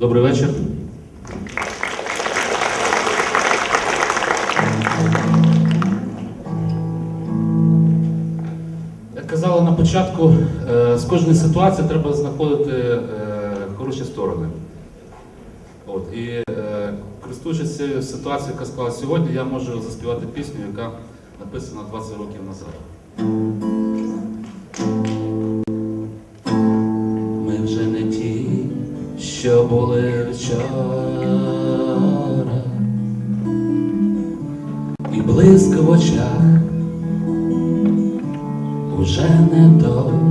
Добрий вечір. Як казали на початку, е, з кожної ситуації треба знаходити е, хороші сторони. От, і е, користуючись цією ситуацією, яка склалася сьогодні, я можу заспівати пісню, яка написана 20 років назад. Що були вчора, і блиск в очах уже не той,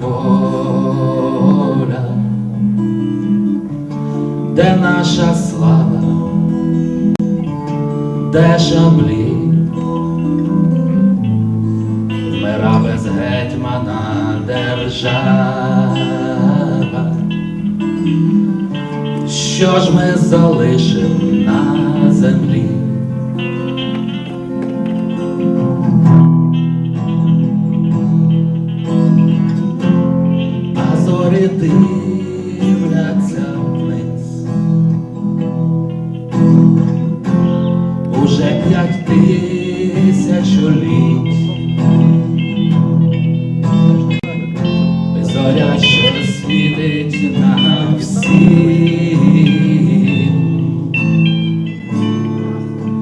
воля, де наша слава, де шаблі, вмира без гетьмана держава. Що ж ми залишим на землі? Зорі дивляться вниз. Уже п'ять тисяч літ. Зоря, що світить нам всім.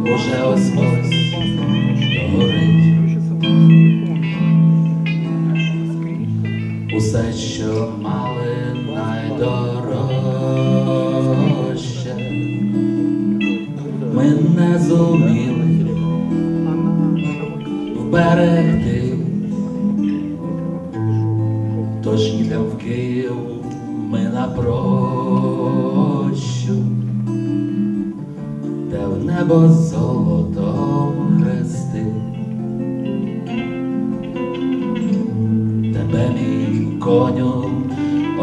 Уже ось Усе, що мали найдорожче, ми не зуміли вберегти, тож йдемо в Київ ми на прощу, де в небо золотом хрести. тебе мій коню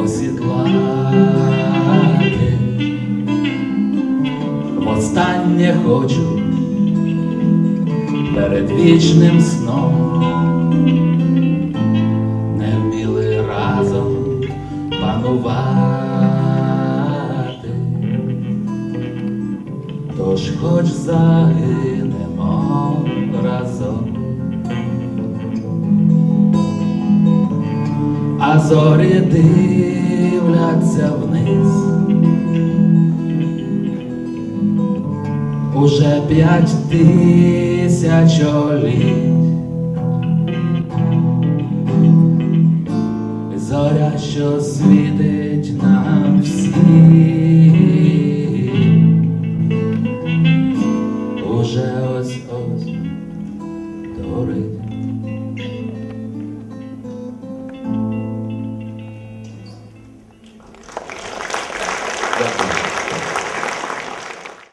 осідлати. Востаннє хочу перед вічним сном не вміли разом панувати, тож хоч загинемо зорі дивляться вниз. Уже п'ять тисяч літ. Зоря, що світить нам всім. Уже ось ось горить.